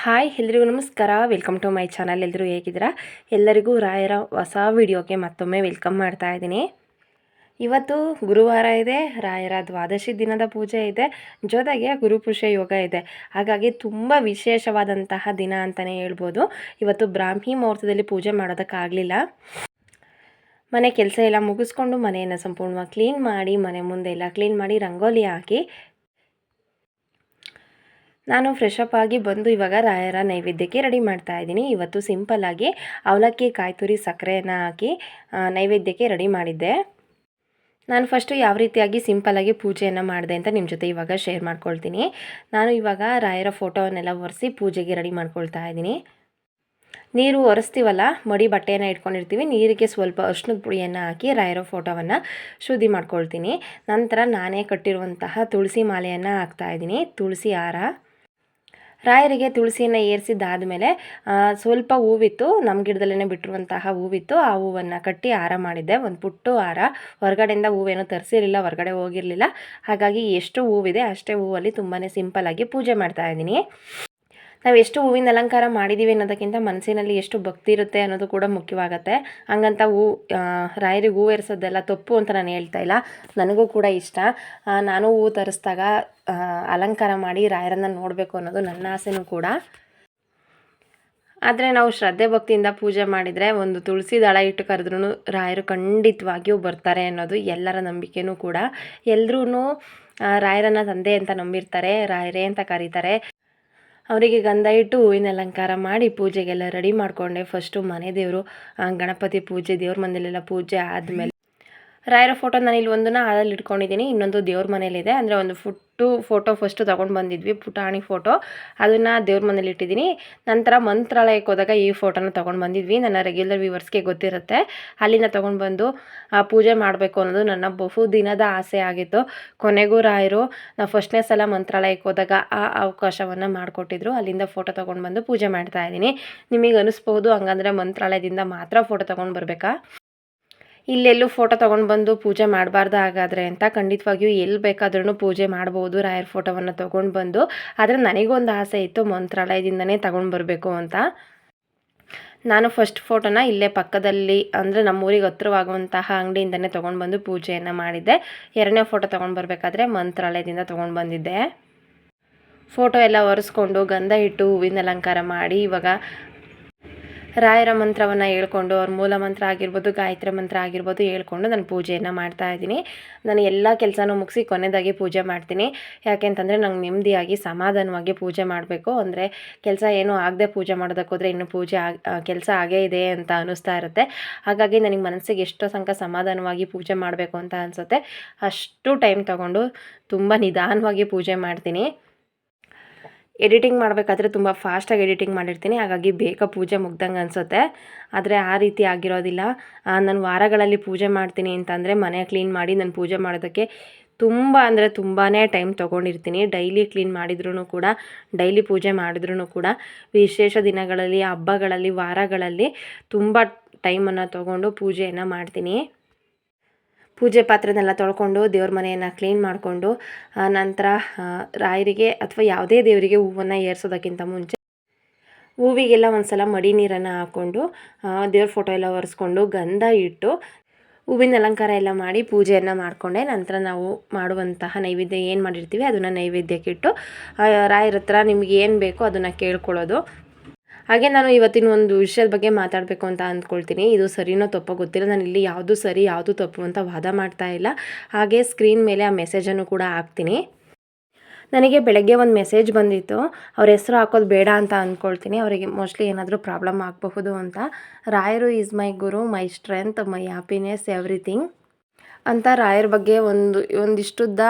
Hi, ಎಲ್ರಿಗೂ ನಮಸ್ಕಾರ. Welcome to my channel ಎಲ್ಲರೂ ಹೇಗಿದ್ದೀರಾ? ಎಲ್ಲರಿಗೂ ರಾಯರ ಹೊಸ ವಿಡಿಯೋಗೆ ಮತ್ತೊಮ್ಮೆ ವೆಲ್ಕಮ್ ಮಾಡ್ತಾ ಇದ್ದೀನಿ. ಇವತ್ತು ಗುರುವಾರ ಇದೆ, ರಾಯರ ದ್ವಾದಶಿ ದಿನದ ಪೂಜೆ ಇದೆ, ಜೊತೆಗೆ ಗುರುಪುರುಷ ಯೋಗ ಇದೆ. ಹಾಗಾಗಿ ತುಂಬ ವಿಶೇಷವಾದಂತಹ ದಿನ ಅಂತಲೇ ಹೇಳ್ಬೋದು. ಇವತ್ತು ಬ್ರಾಹ್ಮಿ ಮುಹೂರ್ತದಲ್ಲಿ ಪೂಜೆ ಮಾಡೋದಕ್ಕಾಗಲಿಲ್ಲ. ಮನೆ ಕೆಲಸ ಎಲ್ಲ ಮುಗಿಸ್ಕೊಂಡು ಮನೆಯನ್ನು ಸಂಪೂರ್ಣವಾಗಿ ಕ್ಲೀನ್ ಮಾಡಿ, ಮನೆ ಮುಂದೆ ಎಲ್ಲ ಕ್ಲೀನ್ ಮಾಡಿ, ರಂಗೋಲಿ ಹಾಕಿ ನಾನು ಫ್ರೆಶ್ ಅಪ್ ಆಗಿ ಬಂದು ಇವಾಗ ರಾಯರ ನೈವೇದ್ಯಕ್ಕೆ ರೆಡಿ ಮಾಡ್ತಾ ಇದ್ದೀನಿ. ಇವತ್ತು ಸಿಂಪಲ್ಲಾಗಿ ಅವಲಕ್ಕಿ, ಕಾಯ್ತುರಿ ಸಕ್ಕರೆಯನ್ನು ಹಾಕಿ ನೈವೇದ್ಯಕ್ಕೆ ರೆಡಿ ಮಾಡಿದ್ದೆ. ನಾನು ಫಸ್ಟು ಯಾವ ರೀತಿಯಾಗಿ ಸಿಂಪಲ್ಲಾಗಿ ಪೂಜೆಯನ್ನು ಮಾಡಿದೆ ಅಂತ ನಿಮ್ಮ ಜೊತೆ ಇವಾಗ ಶೇರ್ ಮಾಡ್ಕೊಳ್ತೀನಿ. ನಾನು ಇವಾಗ ರಾಯರ ಫೋಟೋವನ್ನೆಲ್ಲ ಒರೆಸಿ ಪೂಜೆಗೆ ರೆಡಿ ಮಾಡ್ಕೊಳ್ತಾ ಇದ್ದೀನಿ. ನೀರು ಒರೆಸ್ತೀವಲ್ಲ, ಮಡಿ ಬಟ್ಟೆಯನ್ನು ಇಟ್ಕೊಂಡಿರ್ತೀವಿ, ನೀರಿಗೆ ಸ್ವಲ್ಪ ಅರ್ಶಿನದ ಪುಡಿಯನ್ನು ಹಾಕಿ ರಾಯರ ಫೋಟೋವನ್ನು ಶುದ್ಧಿ ಮಾಡ್ಕೊಳ್ತೀನಿ. ನಂತರ ನಾನೇ ಕಟ್ಟಿರುವಂತಹ ತುಳಸಿ ಮಾಲೆಯನ್ನು ಹಾಕ್ತಾ ಇದ್ದೀನಿ. ತುಳಸಿ ಹಾರ. ರಾಯರಿಗೆ ತುಳಸಿಯನ್ನು ಏರಿಸಿದ್ದಾದಮೇಲೆ ಸ್ವಲ್ಪ ಹೂವಿತ್ತು ನಮ್ಮ ಗಿಡದಲ್ಲೇ ಬಿಟ್ಟಿರುವಂತಹ ಹೂವಿತ್ತು, ಆ ಹೂವನ್ನು ಕಟ್ಟಿ ಹಾರ ಮಾಡಿದ್ದೆ. ಒಂದು ಪುಟ್ಟು ಹಾರ ಹೊರಗಡೆಯಿಂದ ಹೂವೇನು ತರಿಸಿರಲಿಲ್ಲ, ಹೊರಗಡೆ ಹೋಗಿರಲಿಲ್ಲ. ಹಾಗಾಗಿ ಎಷ್ಟು ಹೂವಿದೆ ಅಷ್ಟೇ ಹೂವಲ್ಲಿ ತುಂಬಾ ಸಿಂಪಲ್ಲಾಗಿ ಪೂಜೆ ಮಾಡ್ತಾ ಇದ್ದೀನಿ. ನಾವು ಎಷ್ಟು ಹೂವಿನ ಅಲಂಕಾರ ಮಾಡಿದ್ದೀವಿ ಅನ್ನೋದಕ್ಕಿಂತ ಮನಸ್ಸಿನಲ್ಲಿ ಎಷ್ಟು ಭಕ್ತಿ ಇರುತ್ತೆ ಅನ್ನೋದು ಕೂಡ ಮುಖ್ಯವಾಗುತ್ತೆ. ಹಂಗಂತ ಹೂ ರಾಯರಿಗೆ ಹೂ ಏರಿಸೋದೆಲ್ಲ ತಪ್ಪು ಅಂತ ನಾನು ಹೇಳ್ತಾ ಇಲ್ಲ. ನನಗೂ ಕೂಡ ಇಷ್ಟ. ನಾನು ಹೂ ತರಿಸ್ದಾಗ ಅಲಂಕಾರ ಮಾಡಿ ರಾಯರನ್ನು ನೋಡಬೇಕು ಅನ್ನೋದು ನನ್ನ ಆಸೆನೂ ಕೂಡ. ಆದರೆ ನಾವು ಶ್ರದ್ಧೆ ಭಕ್ತಿಯಿಂದ ಪೂಜೆ ಮಾಡಿದರೆ ಒಂದು ತುಳಸಿ ದಳ ಇಟ್ಟು ಕರೆದ್ರೂ ರಾಯರು ಖಂಡಿತವಾಗಿಯೂ ಬರ್ತಾರೆ ಅನ್ನೋದು ಎಲ್ಲರ ನಂಬಿಕೆನೂ ಕೂಡ. ಎಲ್ಲರೂ ರಾಯರನ್ನ ತಂದೆ ಅಂತ ನಂಬಿರ್ತಾರೆ, ರಾಯರೇ ಅಂತ ಕರೀತಾರೆ. ಅವರಿಗೆ ಗಂಧ ಇಟ್ಟು ಹೂವಿನ ಅಲಂಕಾರ ಮಾಡಿ ಪೂಜೆಗೆಲ್ಲ ರೆಡಿ ಮಾಡಿಕೊಂಡೆ. ಫಸ್ಟು ಮನೆ ದೇವರು ಗಣಪತಿ ಪೂಜೆ ದೇವ್ರ ಮನೆಯಲ್ಲೆಲ್ಲ ಪೂಜೆ ಆದಮೇಲೆ. ರಾಯರ ಫೋಟೋ ನಾನು ಇಲ್ಲಿ ಒಂದನ್ನ ಹಾಲಲ್ಲಿ ಇಟ್ಕೊಂಡಿದ್ದೀನಿ ಇನ್ನೊಂದು ದೇವ್ರ ಮನೇಲಿದೆ. ಅಂದರೆ ಒಂದು ಫುಟ್ಟು ಫೋಟೋ ಫಸ್ಟು ತೊಗೊಂಡು ಬಂದಿದ್ವಿ, ಪುಟಾಣಿ ಫೋಟೋ ಅದನ್ನು ದೇವ್ರ ಮನೇಲಿ ಇಟ್ಟಿದ್ದೀನಿ ನಂತರ ಮಂತ್ರಾಲಯಕ್ಕೆ ಹೋದಾಗ ಈ ಫೋಟೋನ ತೊಗೊಂಡು ಬಂದಿದ್ವಿ. ನನ್ನ ರೆಗ್ಯುಲರ್ ವ್ಯೂವರ್ಸ್ಗೆ ಗೊತ್ತಿರುತ್ತೆ. ಅಲ್ಲಿನ ತೊಗೊಂಡು ಬಂದು, ಆ, ಪೂಜೆ ಮಾಡಬೇಕು ಅನ್ನೋದು ನನ್ನ ಬಹು ದಿನದ ಆಸೆ ಆಗಿತ್ತು. ಕೊನೆಗೂ ರಾಯರು ನಾವು ಫಸ್ಟ್ನೇ ಸಲ ಮಂತ್ರಾಲಯಕ್ಕೆ ಹೋದಾಗ ಆ ಅವಕಾಶವನ್ನು ಮಾಡಿಕೊಟ್ಟಿದ್ರು. ಅಲ್ಲಿಂದ ಫೋಟೋ ತೊಗೊಂಡು ಬಂದು ಪೂಜೆ ಮಾಡ್ತಾ ಇದ್ದೀನಿ. ನಿಮಗೆ ಅನಿಸ್ಬೋದು ಹಂಗಂದರೆ ಮಂತ್ರಾಲಯದಿಂದ ಮಾತ್ರ ಫೋಟೋ ತೊಗೊಂಡು ಬರಬೇಕಾ? ಇಲ್ಲೆಲ್ಲೂ ಫೋಟೋ ತೊಗೊಂಡು ಬಂದು ಪೂಜೆ ಮಾಡಬಾರ್ದು ಹಾಗಾದರೆ ಅಂತ ಖಂಡಿತವಾಗಿಯೂ ಎಲ್ಲಿ ಬೇಕಾದ್ರೂ ಪೂಜೆ ಮಾಡ್ಬೋದು, ರಾಯರ ಫೋಟೋವನ್ನು ತೊಗೊಂಡು ಬಂದು. ಆದರೆ ನನಗೊಂದು ಆಸೆ ಇತ್ತು ಮಂತ್ರಾಲಯದಿಂದನೇ ತಗೊಂಡು ಬರಬೇಕು ಅಂತ. ನಾನು ಫಸ್ಟ್ ಫೋಟೋನ ಇಲ್ಲೇ ಪಕ್ಕದಲ್ಲಿ ಅಂದರೆ ನಮ್ಮೂರಿಗೆ ಹತ್ತಿರವಾಗುವಂತಹ ಅಂಗಡಿಯಿಂದನೇ ತೊಗೊಂಡು ಬಂದು ಪೂಜೆಯನ್ನು ಮಾಡಿದ್ದೆ. ಎರಡನೇ ಫೋಟೋ ತೊಗೊಂಡು ಬರಬೇಕಾದ್ರೆ ಮಂತ್ರಾಲಯದಿಂದ ತೊಗೊಂಡು ಬಂದಿದ್ದೆ. ಫೋಟೋ ಎಲ್ಲ ಒರೆಸ್ಕೊಂಡು ಗಂಧ ಇಟ್ಟು ಹೂವಿನ ಅಲಂಕಾರ ಮಾಡಿ ಇವಾಗ ರಾಯರ ಮಂತ್ರವನ್ನು ಹೇಳ್ಕೊಂಡು ಅವ್ರ ಮೂಲ ಮಂತ್ರ ಆಗಿರ್ಬೋದು, ಗಾಯತ್ರಿ ಮಂತ್ರ ಆಗಿರ್ಬೋದು ಹೇಳ್ಕೊಂಡು ನಾನು ಪೂಜೆಯನ್ನು ಮಾಡ್ತಾ ಇದ್ದೀನಿ. ನಾನು ಎಲ್ಲ ಕೆಲಸನೂ ಮುಗಿಸಿ ಕೊನೆಯದಾಗಿ ಪೂಜೆ ಮಾಡ್ತೀನಿ. ಯಾಕೆಂತಂದರೆ ನಂಗೆ ನೆಮ್ಮದಿಯಾಗಿ ಸಮಾಧಾನವಾಗಿ ಪೂಜೆ ಮಾಡಬೇಕು. ಅಂದರೆ ಕೆಲಸ ಏನೂ ಆಗದೆ ಪೂಜೆ ಮಾಡೋದಕ್ಕೆ ಹೋದರೆ ಇನ್ನೂ ಪೂಜೆ ಕೆಲಸ ಆಗೇ ಇದೆ ಅಂತ ಅನ್ನಿಸ್ತಾ ಇರುತ್ತೆ. ಹಾಗಾಗಿ ನನಗೆ ಮನಸ್ಸಿಗೆ ಎಷ್ಟೋ ಸಂಕ ಸಮಾಧಾನವಾಗಿ ಪೂಜೆ ಮಾಡಬೇಕು ಅಂತ ಅನಿಸುತ್ತೆ. ಅಷ್ಟು ಟೈಮ್ ತಗೊಂಡು ತುಂಬ ನಿಧಾನವಾಗಿ ಪೂಜೆ ಮಾಡ್ತೀನಿ. ಎಡಿಟಿಂಗ್ ಮಾಡಬೇಕಾದ್ರೆ ತುಂಬ ಫಾಸ್ಟಾಗಿ ಎಡಿಟಿಂಗ್ ಮಾಡಿರ್ತೀನಿ. ಹಾಗಾಗಿ ಬೇಗ ಪೂಜೆ ಮುಗ್ದಂಗೆ ಅನಿಸುತ್ತೆ. ಆದರೆ ಆ ರೀತಿ ಆಗಿರೋದಿಲ್ಲ. ನಾನು ವಾರಗಳಲ್ಲಿ ಪೂಜೆ ಮಾಡ್ತೀನಿ ಅಂತಂದರೆ ಮನೆ ಕ್ಲೀನ್ ಮಾಡಿ ನಾನು ಪೂಜೆ ಮಾಡೋದಕ್ಕೆ ತುಂಬ ಅಂದರೆ ತುಂಬಾ ಟೈಮ್ ತೊಗೊಂಡಿರ್ತೀನಿ. ಡೈಲಿ ಕ್ಲೀನ್ ಮಾಡಿದ್ರೂ ಕೂಡ, ಡೈಲಿ ಪೂಜೆ ಮಾಡಿದ್ರೂ ಕೂಡ, ವಿಶೇಷ ದಿನಗಳಲ್ಲಿ, ಹಬ್ಬಗಳಲ್ಲಿ, ವಾರಗಳಲ್ಲಿ ತುಂಬ ಟೈಮನ್ನು ತೊಗೊಂಡು ಪೂಜೆಯನ್ನು ಮಾಡ್ತೀನಿ. ಪೂಜೆ ಪಾತ್ರೆನೆಲ್ಲ ತೊಳ್ಕೊಂಡು ದೇವ್ರ ಮನೆಯನ್ನು ಕ್ಲೀನ್ ಮಾಡಿಕೊಂಡು ನಂತರ ರಾಯರಿಗೆ ಅಥವಾ ಯಾವುದೇ ದೇವರಿಗೆ ಹೂವನ್ನು ಏರ್ಸೋದಕ್ಕಿಂತ ಮುಂಚೆ ಹೂವಿಗೆಲ್ಲ ಒಂದು ಸಲ ಮಡಿ ನೀರನ್ನು ಹಾಕ್ಕೊಂಡು ದೇವ್ರ ಫೋಟೋ ಎಲ್ಲ ಒರೆಸ್ಕೊಂಡು ಗಂಧ ಇಟ್ಟು ಹೂವಿನ ಅಲಂಕಾರ ಎಲ್ಲ ಮಾಡಿ ಪೂಜೆಯನ್ನು ಮಾಡಿಕೊಂಡೆ. ನಂತರ ನಾವು ಮಾಡುವಂತಹ ನೈವೇದ್ಯ ಏನು ಮಾಡಿರ್ತೀವಿ ಅದನ್ನು ನೈವೇದ್ಯಕ್ಕೆ ಇಟ್ಟು ಆ, ರಾಯರ ಹತ್ರ ನಿಮ್ಗೆ ಏನು ಬೇಕೋ ಅದನ್ನು ಕೇಳ್ಕೊಳ್ಳೋದು. ಹಾಗೆ ನಾನು ಇವತ್ತಿನ ಒಂದು ವಿಷಯದ ಬಗ್ಗೆ ಮಾತಾಡಬೇಕು ಅಂತ ಅಂದ್ಕೊಳ್ತೀನಿ. ಇದು ಸರಿನೋ ತಪ್ಪೋ ಗೊತ್ತಿಲ್ಲ. ನಾನು ಇಲ್ಲಿ ಯಾವುದು ಸರಿ, ಯಾವುದು ತಪ್ಪು ಅಂತ ವಾದ ಮಾಡ್ತಾ ಇಲ್ಲ. ಹಾಗೆ ಸ್ಕ್ರೀನ್ ಮೇಲೆ ಆ ಮೆಸೇಜನ್ನು ಕೂಡ ಹಾಕ್ತೀನಿ. ನನಗೆ ಬೆಳಗ್ಗೆ ಒಂದು ಮೆಸೇಜ್ ಬಂದಿತ್ತು. ಅವ್ರ ಹೆಸರು ಹಾಕೋದು ಬೇಡ ಅಂತ ಅಂದ್ಕೊಳ್ತೀನಿ. ಅವರಿಗೆ ಮೋಸ್ಟ್ಲಿ ಏನಾದರೂ ಪ್ರಾಬ್ಲಮ್ ಆಗಬಹುದು ಅಂತ. ರಾಯರು is my guru my strength my happiness everything ಅಂತ ರಾಯರ ಬಗ್ಗೆ ಒಂದು, ಒಂದಿಷ್ಟುದ್ದ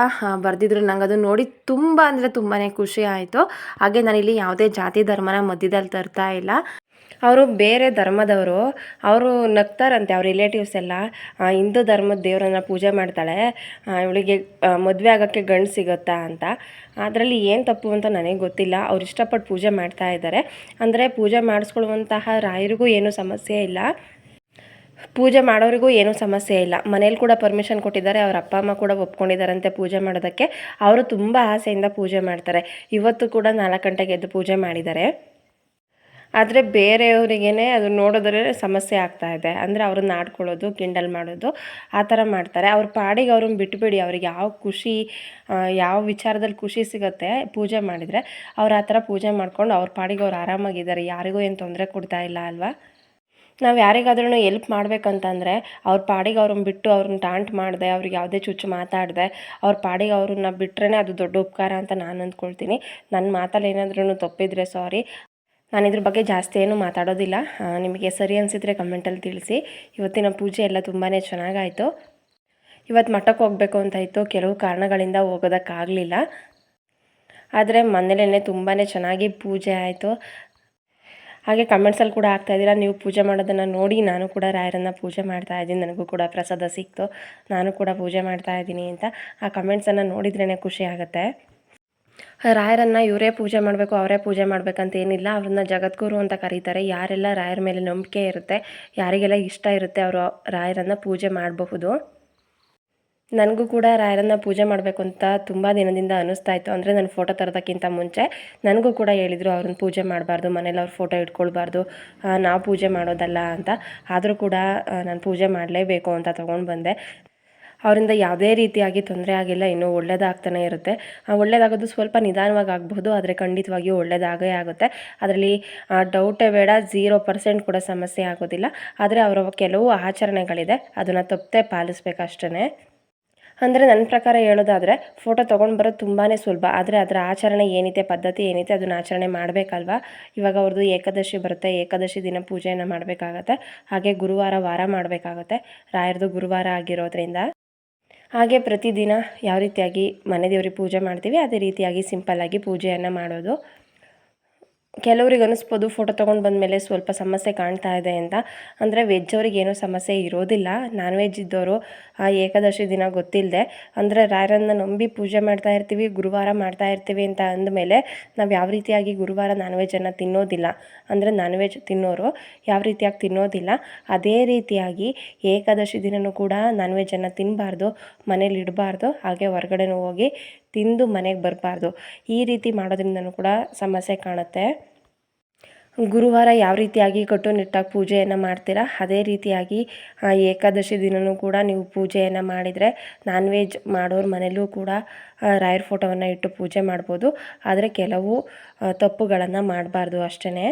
ಬರೆದಿದ್ರು. ನಂಗೆ ಅದು ನೋಡಿ ತುಂಬ ಅಂದರೆ ತುಂಬಾ ಖುಷಿ ಆಯಿತು. ಹಾಗೆ ನಾನಿಲ್ಲಿ ಯಾವುದೇ ಜಾತಿ ಧರ್ಮನ ಮಧ್ಯದಲ್ಲಿ ತರ್ತಾ ಇಲ್ಲ. ಅವರು ಬೇರೆ ಧರ್ಮದವರು. ಅವರು ನಗ್ತಾರಂತೆ ಅವ್ರ ರಿಲೇಟಿವ್ಸ್ ಎಲ್ಲ. ಹಿಂದೂ ಧರ್ಮದ ದೇವರನ್ನ ಪೂಜೆ ಮಾಡ್ತಾಳೆ. ಇವಳಿಗೆ ಮದುವೆ ಆಗೋಕ್ಕೆ ಗಂಡು ಸಿಗುತ್ತಾ ಅಂತ. ಅದರಲ್ಲಿ ಏನು ತಪ್ಪು ಅಂತ ನನಗೆ ಗೊತ್ತಿಲ್ಲ. ಅವ್ರು ಇಷ್ಟಪಟ್ಟು ಪೂಜೆ ಮಾಡ್ತಾ ಇದ್ದಾರೆ ಅಂದರೆ ಪೂಜೆ ಮಾಡಿಸ್ಕೊಳ್ಳುವಂತಹ ರಾಯರಿಗೂ ಏನೂ ಸಮಸ್ಯೆ ಇಲ್ಲ. ಪೂಜೆ ಮಾಡೋರಿಗೂ ಏನೂ ಸಮಸ್ಯೆ ಇಲ್ಲ. ಮನೇಲಿ ಕೂಡ ಪರ್ಮಿಷನ್ ಕೊಟ್ಟಿದ್ದಾರೆ, ಅವ್ರ ಅಪ್ಪ, ಅಮ್ಮ ಕೂಡ ಒಪ್ಕೊಂಡಿದ್ದಾರಂತೆ ಪೂಜೆ ಮಾಡೋದಕ್ಕೆ. ಅವರು ತುಂಬ ಆಸೆಯಿಂದ ಪೂಜೆ ಮಾಡ್ತಾರೆ. ಇವತ್ತು ಕೂಡ ನಾಲ್ಕು ಗಂಟೆಗೆ ಎದ್ದು ಪೂಜೆ ಮಾಡಿದ್ದಾರೆ. ಆದರೆ ಬೇರೆಯವರಿಗೇ ಅದು ನೋಡೋದ್ರೆ ಸಮಸ್ಯೆ ಆಗ್ತಾ ಇದೆ. ಅಂದರೆ ಅವ್ರನ್ನ ಆಡ್ಕೊಳ್ಳೋದು ಕಿಂಡಲ್ ಮಾಡೋದು, ಆ ಥರ ಮಾಡ್ತಾರೆ. ಅವ್ರ ಪಾಡಿಗೆ ಅವ್ರನ್ನ ಬಿಟ್ಬಿಡಿ. ಅವ್ರಿಗೆ ಯಾವ ಖುಷಿ ಯಾವ ವಿಚಾರದಲ್ಲಿ ಖುಷಿ ಸಿಗುತ್ತೆ ಪೂಜೆ ಮಾಡಿದರೆ, ಅವ್ರು ಆ ಥರ ಪೂಜೆ ಮಾಡ್ಕೊಂಡು ಅವ್ರ ಪಾಡಿಗೆ ಅವ್ರು ಆರಾಮಾಗಿದ್ದಾರೆ. ಯಾರಿಗೂ ಏನು ತೊಂದರೆ ಕೊಡ್ತಾ ಇಲ್ಲ ಅಲ್ವಾ? ನಾವು ಯಾರಿಗಾದ್ರೂ ಎಲ್ಪ್ ಮಾಡ್ಬೇಕಂತಂದರೆ ಅವ್ರ ಪಾಡಿಗೆ ಅವ್ರನ್ನ ಬಿಟ್ಟು ಅವ್ರನ್ನ ಟಾಂಟ್ ಮಾಡಿದೆ, ಅವ್ರಿಗೆ ಯಾವುದೇ ಚುಚ್ಚು ಮಾತಾಡಿದೆ, ಅವ್ರ ಪಾಡಿಗೆ ಅವ್ರನ್ನ ಬಿಟ್ರೇ ಅದು ದೊಡ್ಡ ಉಪಕಾರ ಅಂತ ನಾನು ಅಂದ್ಕೊಳ್ತೀನಿ. ನನ್ನ ಮಾತಲ್ಲಿ ಏನಾದ್ರೂ ತಪ್ಪಿದ್ರೆ ಸಾರಿ ನಾನು ಇದ್ರ ಬಗ್ಗೆ ಜಾಸ್ತಿ ಏನು ಮಾತಾಡೋದಿಲ್ಲ. ನಿಮಗೆ ಸರಿ ಅನಿಸಿದರೆ ಕಮೆಂಟಲ್ಲಿ ತಿಳಿಸಿ. ಇವತ್ತಿನ ಪೂಜೆ ಎಲ್ಲ ತುಂಬಾ ಚೆನ್ನಾಗಾಯಿತು. ಇವತ್ತು ಮಠಕ್ಕೆ ಹೋಗಬೇಕು ಅಂತ ಇತ್ತು ಕೆಲವು ಕಾರಣಗಳಿಂದ ಹೋಗೋದಕ್ಕಾಗಲಿಲ್ಲ. ಆದರೆ ಮನೇಲೇ ತುಂಬಾ ಚೆನ್ನಾಗಿ ಪೂಜೆ ಆಯಿತು. ಹಾಗೆ ಕಮೆಂಟ್ಸಲ್ಲಿ ಕೂಡ ಆಗ್ತಾ ಇದ್ದೀರಾ? ನೀವು ಪೂಜೆ ಮಾಡೋದನ್ನು ನೋಡಿ ನಾನು ಕೂಡ ರಾಯರನ್ನು ಪೂಜೆ ಮಾಡ್ತಾ ಇದ್ದೀನಿ. ನನಗೂ ಕೂಡ ಪ್ರಸಾದ ಸಿಕ್ತು. ನಾನು ಕೂಡ ಪೂಜೆ ಮಾಡ್ತಾ ಇದ್ದೀನಿ ಅಂತ ಆ ಕಮೆಂಟ್ಸನ್ನು ನೋಡಿದ್ರೇ ಖುಷಿ ಆಗುತ್ತೆ. ರಾಯರನ್ನು ಇವರೇ ಪೂಜೆ ಮಾಡಬೇಕು, ಅವರೇ ಪೂಜೆ ಮಾಡಬೇಕಂತ ಏನಿಲ್ಲ. ಅವ್ರನ್ನ ಜಗದ್ಗುರು ಅಂತ ಕರೀತಾರೆ. ಯಾರೆಲ್ಲ ರಾಯರ ಮೇಲೆ ನಂಬಿಕೆ ಇರುತ್ತೆ, ಯಾರಿಗೆಲ್ಲ ಇಷ್ಟ ಇರುತ್ತೆ, ಅವರು ರಾಯರನ್ನು ಪೂಜೆ ಮಾಡಬಹುದು. ನನಗೂ ಕೂಡ ರಾಯರನ್ನ ಪೂಜೆ ಮಾಡಬೇಕು ಅಂತ ತುಂಬ ದಿನದಿಂದ ಅನ್ನಿಸ್ತಾ ಇತ್ತು. ಅಂದರೆ ನಾನು ಫೋಟೋ ತರೋದಕ್ಕಿಂತ ಮುಂಚೆ ನನಗೂ ಕೂಡ ಹೇಳಿದರು ಅವ್ರನ್ನ ಪೂಜೆ ಮಾಡಬಾರ್ದು, ಮನೇಲಿ ಅವ್ರ ಫೋಟೋ ಇಟ್ಕೊಳ್ಬಾರ್ದು ನಾವು ಪೂಜೆ ಮಾಡೋದಲ್ಲ ಅಂತ. ಆದರೂ ಕೂಡ ನಾನು ಪೂಜೆ ಮಾಡಲೇಬೇಕು ಅಂತ ತೊಗೊಂಡು ಬಂದೆ. ಅವರಿಂದ ಯಾವುದೇ ರೀತಿಯಾಗಿ ತೊಂದರೆ ಆಗಿಲ್ಲ, ಇನ್ನೂ ಒಳ್ಳೇದಾಗ್ತಾನೆ ಇರುತ್ತೆ. ಒಳ್ಳೇದಾಗೋದು ಸ್ವಲ್ಪ ನಿಧಾನವಾಗಿ ಆಗಬಹುದು ಆದರೆ ಖಂಡಿತವಾಗಿಯೂ ಒಳ್ಳೇದಾಗೇ ಆಗುತ್ತೆ. ಅದರಲ್ಲಿ ಡೌಟೇ ಬೇಡ ಝೀರೋ ಪರ್ಸೆಂಟ್ ಕೂಡ ಸಮಸ್ಯೆ ಆಗೋದಿಲ್ಲ. ಆದರೆ ಅವರ ಕೆಲವು ಆಚರಣೆಗಳಿದೆ, ಅದನ್ನು ತಪ್ಪದೆ ಪಾಲಿಸ್ಬೇಕಷ್ಟೇ ಅಂದರೆ ನನ್ನ ಪ್ರಕಾರ ಹೇಳೋದಾದರೆ ಫೋಟೋ ತೊಗೊಂಡು ಬರೋದು ತುಂಬಾ ಸುಲಭ. ಆದರೆ ಅದರ ಆಚರಣೆ ಏನಿದೆ, ಪದ್ಧತಿ ಏನಿದೆ, ಅದನ್ನು ಆಚರಣೆ ಮಾಡಬೇಕಲ್ವಾ? ಇವಾಗ ಅವ್ರದ್ದು ಏಕಾದಶಿ ಬರುತ್ತೆ, ಏಕಾದಶಿ ದಿನ ಪೂಜೆಯನ್ನು ಮಾಡಬೇಕಾಗತ್ತೆ. ಹಾಗೆ ಗುರುವಾರ ವಾರ ಮಾಡಬೇಕಾಗತ್ತೆ. ರಾಯರದು ಗುರುವಾರ ಆಗಿರೋದ್ರಿಂದ. ಹಾಗೆ ಪ್ರತಿದಿನ ಯಾವ ರೀತಿಯಾಗಿ ಮನೆ ದೇವ್ರಿಗೆ ಪೂಜೆ ಮಾಡ್ತೀವಿ, ಅದೇ ರೀತಿಯಾಗಿ ಸಿಂಪಲ್ಲಾಗಿ ಪೂಜೆಯನ್ನು ಮಾಡೋದು. ಕೆಲವ್ರಿಗೆ ಅನಿಸ್ಬೋದು ಫೋಟೋ ತೊಗೊಂಡು ಬಂದಮೇಲೆ ಸ್ವಲ್ಪ ಸಮಸ್ಯೆ ಕಾಣ್ತಾ ಇದೆ ಅಂತ. ಅಂದರೆ ವೆಜ್ ಅವ್ರಿಗೆ ಏನೂ ಸಮಸ್ಯೆ ಇರೋದಿಲ್ಲ. ನಾನ್ ವೆಜ್ ಇದ್ದವರು ಆ ಏಕಾದಶಿ ದಿನ ಗೊತ್ತಿಲ್ಲದೆ ಅಂದರೆ ರಾಯರನ್ನ ನಂಬಿ ಪೂಜೆ ಮಾಡ್ತಾ ಇರ್ತೀವಿ, ಗುರುವಾರ ಮಾಡ್ತಾ ಇರ್ತೀವಿ ಅಂತ ಅಂದಮೇಲೆ ನಾವು ಯಾವ ರೀತಿಯಾಗಿ ಗುರುವಾರ ನಾನ್ ವೆಜ್ಜನ್ನು ತಿನ್ನೋದಿಲ್ಲ. ಅಂದರೆ ನಾನ್ ವೆಜ್ ತಿನ್ನೋರು ಯಾವ ರೀತಿಯಾಗಿ ತಿನ್ನೋದಿಲ್ಲ. ಅದೇ ರೀತಿಯಾಗಿ ಏಕಾದಶಿ ದಿನವೂ ಕೂಡ ನಾನ್ ವೆಜ್ಜನ್ನು ತಿನ್ನಬಾರ್ದು ಮನೇಲಿ ಇಡಬಾರ್ದು, ಹಾಗೆ ಹೊರಗಡೆನೂ ಹೋಗಿ ತಿಂದು ಮನೆಗೆ ಬರಬಾರ್ದು. ಈ ರೀತಿ ಮಾಡೋದ್ರಿಂದನೂ ಕೂಡ ಸಮಸ್ಯೆ ಕಾಣುತ್ತೆ. ಗುರುವಾರ ಯಾವ ರೀತಿಯಾಗಿ ಕಟ್ಟುನಿಟ್ಟಾಗಿ ಪೂಜೆಯನ್ನು ಮಾಡ್ತೀರಾ? ಅದೇ ರೀತಿಯಾಗಿ ಏಕಾದಶಿ ದಿನವೂ ಕೂಡ ನೀವು ಪೂಜೆಯನ್ನು ಮಾಡಿದರೆ ನಾನ್ ವೆಜ್ ಮಾಡೋರ ಮನೆಯಲ್ಲೂ ಕೂಡ ರಾಯರ್ ಫೋಟೋವನ್ನು ಇಟ್ಟು ಪೂಜೆ ಮಾಡ್ಬೋದು. ಆದರೆ ಕೆಲವು ತಪ್ಪುಗಳನ್ನು ಮಾಡಬಾರ್ದು ಅಷ್ಟೇ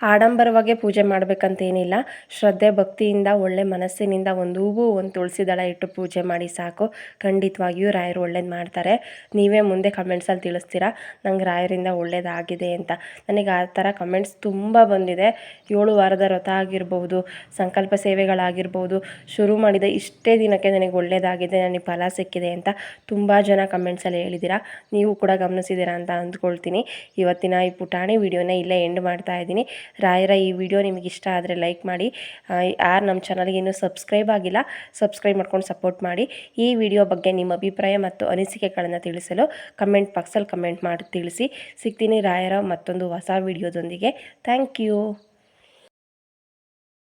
ಆಡಂಬರವಾಗಿ ಪೂಜೆ ಮಾಡಬೇಕಂತೇನಿಲ್ಲ. ಶ್ರದ್ಧೆ, ಭಕ್ತಿಯಿಂದ, ಒಳ್ಳೆ ಮನಸ್ಸಿನಿಂದ ಒಂದು ಹೂವು, ಒಂದು ತುಳಸಿ ದಳ ಇಟ್ಟು ಪೂಜೆ ಮಾಡಿ ಸಾಕು. ಖಂಡಿತವಾಗಿಯೂ ರಾಯರು ಒಳ್ಳೇದು ಮಾಡ್ತಾರೆ. ನೀವೇ ಮುಂದೆ ಕಮೆಂಟ್ಸಲ್ಲಿ ತಿಳಿಸ್ತೀರಾ? ನಂಗೆ ರಾಯರಿಂದ ಒಳ್ಳೇದಾಗಿದೆ ಅಂತ. ನನಗೆ ಆ ಥರ ಕಮೆಂಟ್ಸ್ ತುಂಬ ಬಂದಿದೆ. ಏಳು ವಾರದ ವ್ರತ ಆಗಿರ್ಬೋದು, ಸಂಕಲ್ಪ ಸೇವೆಗಳಾಗಿರ್ಬೋದು, ಶುರು ಮಾಡಿದ ಇಷ್ಟೇ ದಿನಕ್ಕೆ ನನಗೆ ಒಳ್ಳೇದಾಗಿದೆ, ನನಗೆ ಫಲ ಸಿಕ್ಕಿದೆ ಅಂತ ತುಂಬ ಜನ ಕಮೆಂಟ್ಸಲ್ಲಿ ಹೇಳಿದ್ದೀರಾ ನೀವು ಕೂಡ ಗಮನಿಸಿದ್ದೀರಾ ಅಂತ ಅಂದ್ಕೊಳ್ತೀನಿ. ಇವತ್ತಿನ ಈ ಪುಟಾಣಿ ವಿಡಿಯೋನ ಇಲ್ಲೇ ಎಂಡ್ ಮಾಡ್ತಾ ಇದ್ದೀನಿ. ರಾಯರ ಈ ವಿಡಿಯೋ ನಿಮಗೆ ಇಷ್ಟ ಆದರೆ ಲೈಕ್ ಮಾಡಿ. ಯಾರು ನಮ್ಮ ಚಾನಲ್ಗೆ ಇನ್ನೂ ಸಬ್ಸ್ಕ್ರೈಬ್ ಆಗಿಲ್ಲ ಸಬ್ಸ್ಕ್ರೈಬ್ ಮಾಡ್ಕೊಂಡು ಸಪೋರ್ಟ್ ಮಾಡಿ. ಈ ವಿಡಿಯೋ ಬಗ್ಗೆ ನಿಮ್ಮ ಅಭಿಪ್ರಾಯ ಮತ್ತು ಅನಿಸಿಕೆಗಳನ್ನು ತಿಳಿಸಲು ಕಮೆಂಟ್ ಬಾಕ್ಸಲ್ಲಿ ಕಮೆಂಟ್ ಮಾಡಿ ತಿಳಿಸಿ. ಸಿಗ್ತೀನಿ ರಾಯರ ಮತ್ತೊಂದು ಹೊಸ ವಿಡಿಯೋದೊಂದಿಗೆ. Thank you